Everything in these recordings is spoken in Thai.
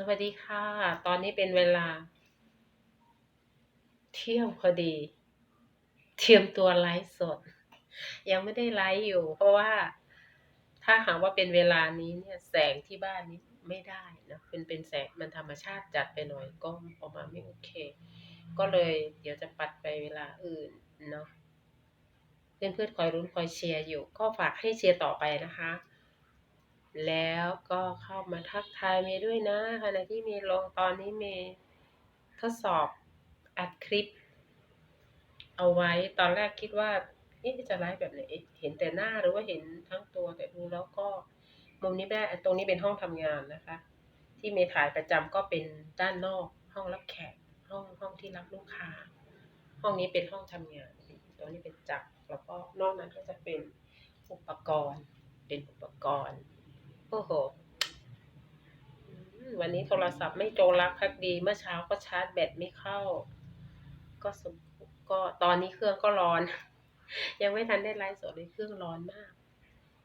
สวัสดีค่ะ ตอนนี้เป็นเวลา เที่ยงพอดี เตรียมตัวไลฟ์สด ยังไม่ได้ไลฟ์อยู่ เพราะว่าถ้าหากว่าเป็นเวลานี้เนี่ย แสงที่บ้านนี้ไม่ได้นะเป็นเป็นแสงมันธรรมชาติจัดไปหน่อยก็ออกมาไม่โอเค ก็เลยเดี๋ยวจะปัดไปเวลาอื่นเนาะเพื่อนเพื่อนๆคอยรุ้นคอยเชียร์อยู่ ก็ฝากให้เชียร์ต่อไปนะคะ แล้วก็เข้ามาทักทายเมย์ด้วยนะขณะที่เมย์ลงตอนนี้เมย์ทดสอบอัดคลิป เอาไว้ตอนแรกคิดว่าเอ๊ะจะไลฟ์แบบไหนเห็นแต่หน้าหรือว่าเห็นทั้งตัวแต่ดูแล้วก็มุมนี้ไม่ได้ตรงนี้เป็นห้องทำงานนะคะ ที่เมย์ถ่ายประจำก็เป็นด้านนอก ห้องรับแขกห้องห้องที่รับลูกค้า ห้องนี้เป็นห้องทำงานตรงนี้เป็นจักรแล้วก็นอกนั้นก็จะเป็นอุปกรณ์เป็นอุปกรณ์ โอ้โห วันนี้โทรศัพท์ไม่จงรักภักดี เมื่อเช้าก็ชาร์จแบตไม่เข้า ก็สมก็ตอนนี้เครื่องก็ร้อน ยังไม่ทันได้ไลฟ์สดเลยเครื่องร้อนมาก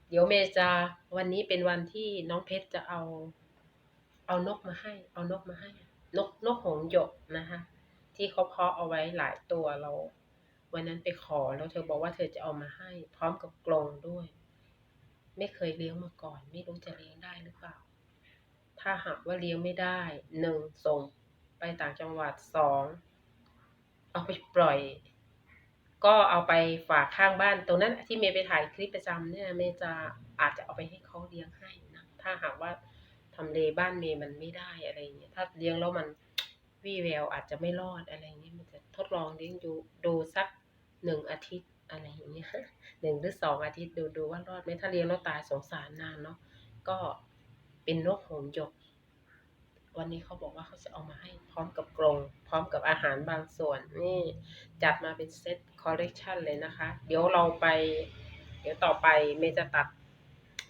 เดี๋ยวเมจะวันนี้เป็นวันที่น้องเพชรจะเอา เอานกมาให้ เอานกมาให้ นกนกหงหยกนะคะที่เขาเพาะเอาไว้หลายตัวเรา วันนั้นไปขอแล้วเธอบอกว่าเธอจะเอามาให้ พร้อมกับกรงด้วย ไม่เคยเลี้ยงมาก่อน ไม่รู้จะเลี้ยงได้หรือเปล่า ถ้าหากว่าเลี้ยงไม่ได้หนึ่งส่งไปต่างจังหวัดสองเอาไปปล่อย ก็เอาไปฝากข้างบ้านตรงนั้นที่เมย์ไปถ่ายคลิปประจำเนี่ยเมย์จะอาจจะเอาไปให้เขาเลี้ยงให้นะถ้าหากว่าทำเลบ้านเมย์มันไม่ได้อะไรเงี้ยถ้าเลี้ยงแล้วมันวี่แววอาจจะไม่รอดอะไรเงี้ยมันจะทดลองเลี้ยงดูดูสักหนึ่งอาทิตย์ อะไรอย่างเงี้ยหนึ่งหรือสองอาทิตย์ดูดูว่ารอดไหมถ้าเลี้ยงแล้วตายสงสารนานเนาะก็เป็นนกหงส์หยก วันนี้เขาบอกว่าเขาจะเอามาให้พร้อมกับกรงพร้อมกับอาหารบางส่วนนี่จัดมาเป็นเซตคอลเลกชันเลยนะคะ เดี๋ยวเราไป เดี๋ยวต่อไปเมย์จะตัด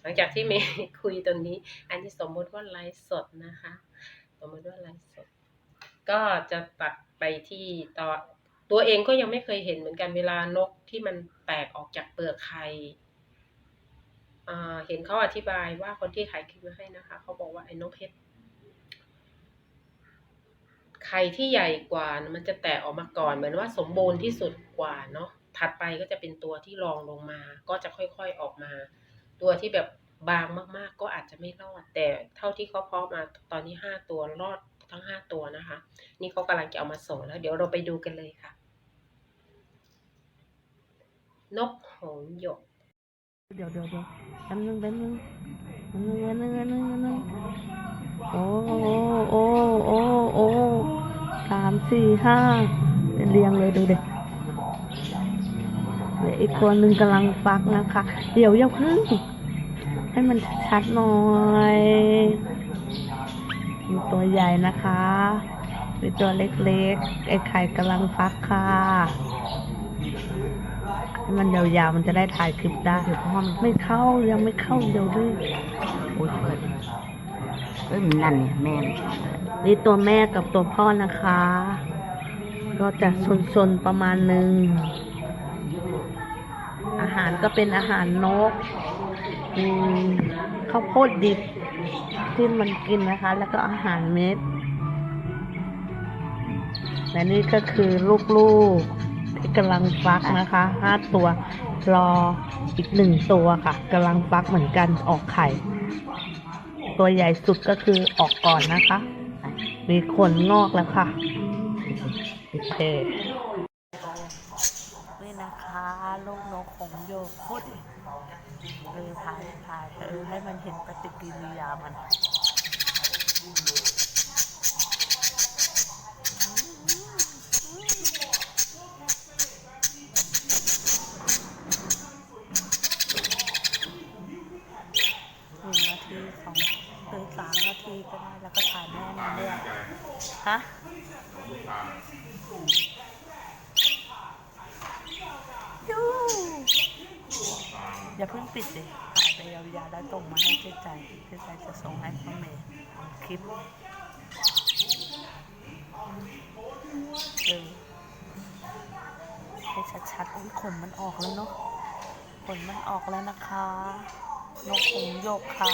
หลังจากที่เมย์คุยตรงนี้ อันนี้สมมติว่าไลฟ์สดนะคะ สมมติว่าไลฟ์สด ก็จะตัดไปที่ตอน ตัวเองก็ยังไม่เคยเห็นเหมือนกันเวลานกที่มันแตกออกจากเปลือกไข่อ่าเห็นเขาอธิบายว่าคนที่ขายคลิปมาให้นะคะเขาบอกว่าไอ้นกเพชรไข่ที่ใหญ่กว่ามันจะแตกออกมาก่อนเหมือนว่าสมบูรณ์ที่สุดกว่าเนาะถัดไปก็จะเป็นตัวที่รองลงมา ก็จะค่อยๆออกมา ตัวที่แบบบางมากๆ ก็อาจจะไม่รอด แต่เท่าที่เขาเพาะมาตอนนี้ห้าตัวรอดทั้งห้าตัวนะคะ นี่เขากำลังจะเอามาส่งแล้ว เดี๋ยวเราไปดูกันเลยค่ะ นกหงส์หยก เดี๋ยวเดี๋ยวเดี๋ยวแป๊บนึงแป๊บนึงแป๊บนึงแป๊บนึงแป๊บนึงแป๊บนึงโอ้โอ้โอ้โอ้โอ้สามสี่ห้าเรียงเลยดูเด็กเดี๋ยวอีกตัวหนึ่งกำลังฟักนะคะ เดี๋ยวอย่าเพึ่งให้มันชัดหน่อยมีตัวใหญ่นะคะมีตัวเล็กๆ ไอ้ไข่กำลังฟักค่ะ ให้มันยาวๆมันจะได้ถ่ายคลิปได้เพราะว่ามันไม่เข้ายังไม่เข้าเดี๋ยวด้วยโอ้ยเฮ้ยเฮ้ยมันนั่นเนี่ยแม่นนี่ตัวแม่กับตัวพ่อนะคะ ก็จะซนๆประมาณหนึ่งอาหารก็เป็นอาหารนกมีข้าวโพดดิบที่มันกินนะคะ แล้วก็อาหารเม็ดและนี่ก็คือลูกๆที่ กำลังฟักนะคะห้าตัว รออีกหนึ่งตัวค่ะกำลังฟักเหมือนกันออกไข่ ตัวใหญ่สุดก็คือออกก่อนนะคะ มีขนงอกแล้วค่ะโอเคนี่นะคะลูกนกของโยกพูดเออถ่ายถ่ายเออให้มันเห็นปฏิกิริยามัน ก็ได้ แล้วก็ถ่ายแม่มันด้วยฮะยูอย่าเพิ่งปิดเลยถ่ายไปยาวๆแล้วส่งมาให้เจ๊ใจเจ๊ใจจะส่งให้พ่อเมย์คลิปเออให้ชัดๆอุ้ยขนมันออกแล้วเนาะขนมันออกแล้วนะคะนกหงส์หยกค่ะ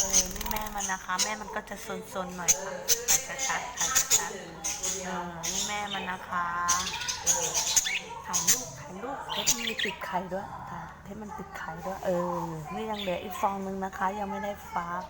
เออนี่แม่มันนะคะ แม่มันก็จะซนๆหน่อยค่ะถ่ายชัดๆถ่ายชัดๆเออนี่แม่มันนะคะถ่ายรูปถ่ายรูปเพชรมันมีติดไข่ด้วยถ่ายเพชรมันติดไข่ด้วย เออ นี่ยังเหลืออีกฟองนึงนะคะ ยังไม่ได้ฟัก